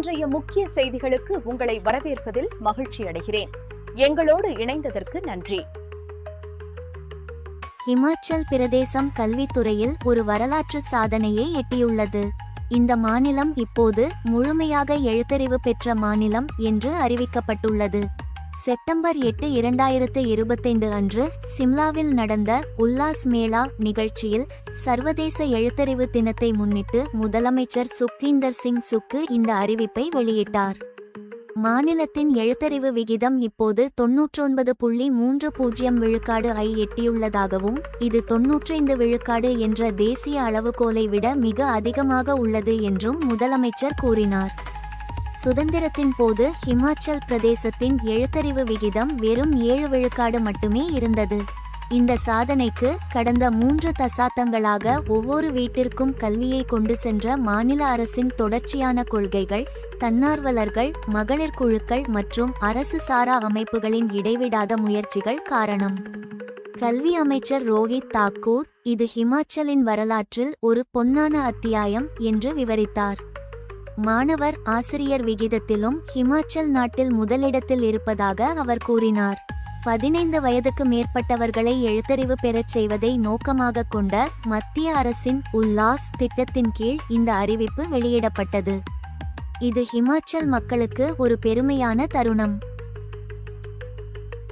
இன்றைய முக்கிய செய்திகளுக்கு உங்களை வரவேற்பதில் மகிழ்ச்சி அடைகிறேன். எங்களோடு இணைந்ததற்கு நன்றி. இமாச்சல் பிரதேசம் கல்வித்துறையில் ஒரு வரலாற்று சாதனையை எட்டியுள்ளது. இந்த மாநிலம் இப்போது முழுமையாக எழுத்தறிவு பெற்ற மாநிலம் என்று அறிவிக்கப்பட்டுள்ளது. செப்டம்பர் எட்டு இரண்டாயிரத்து இருபத்தைந்து அன்று சிம்லாவில் நடந்த உல்லாஸ் மேளா நிகழ்ச்சியில் சர்வதேச எழுத்தறிவு தினத்தை முன்னிட்டு முதலமைச்சர் சுக்தீந்தர் சிங் சுக்கு இந்த அறிவிப்பை வெளியிட்டார். மாநிலத்தின் எழுத்தறிவு விகிதம் இப்போது தொன்னூற்றொன்பது புள்ளி மூன்று பூஜ்ஜியம் விழுக்காடு ஐ எட்டியுள்ளதாகவும் இது தொன்னூற்றைந்து விழுக்காடு என்ற தேசிய அளவுகோலை விட மிக அதிகமாக உள்ளது என்றும் முதலமைச்சர் கூறினார். சுதந்திரத்தின் போது ஹிமாச்சல் பிரதேசத்தின் எழுத்தறிவு விகிதம் வெறும் ஏழு விழுக்காடு மட்டுமே இருந்தது. இந்த சாதனைக்கு கடந்த மூன்று தசாப்தங்களாக ஒவ்வொரு வீட்டிற்கும் கல்வியை கொண்டு சென்ற மாநில அரசின் தொடர்ச்சியான கொள்கைகள் தன்னார்வலர்கள் மகளிர் குழுக்கள் மற்றும் அரசு சாரா அமைப்புகளின் இடைவிடாத முயற்சிகள் காரணம். கல்வி அமைச்சர் ரோஹித் தாக்கூர் இது ஹிமாச்சலின் வரலாற்றில் ஒரு பொன்னான அத்தியாயம் என்று விவரித்தார். மாணவர் ஆசிரியர் விகிதத்திலும் ஹிமாச்சல் நாட்டில் முதலிடத்தில் இருப்பதாக அவர் கூறினார். பதினைந்து வயதுக்கு மேற்பட்டவர்களை எழுத்தறிவு பெறச் செய்வதை நோக்கமாக கொண்ட மத்திய அரசின் உல்லாஸ் திட்டத்தின் கீழ் இந்த அறிவிப்பு வெளியிடப்பட்டது. இது ஹிமாச்சல் மக்களுக்கு ஒரு பெருமையான தருணம்.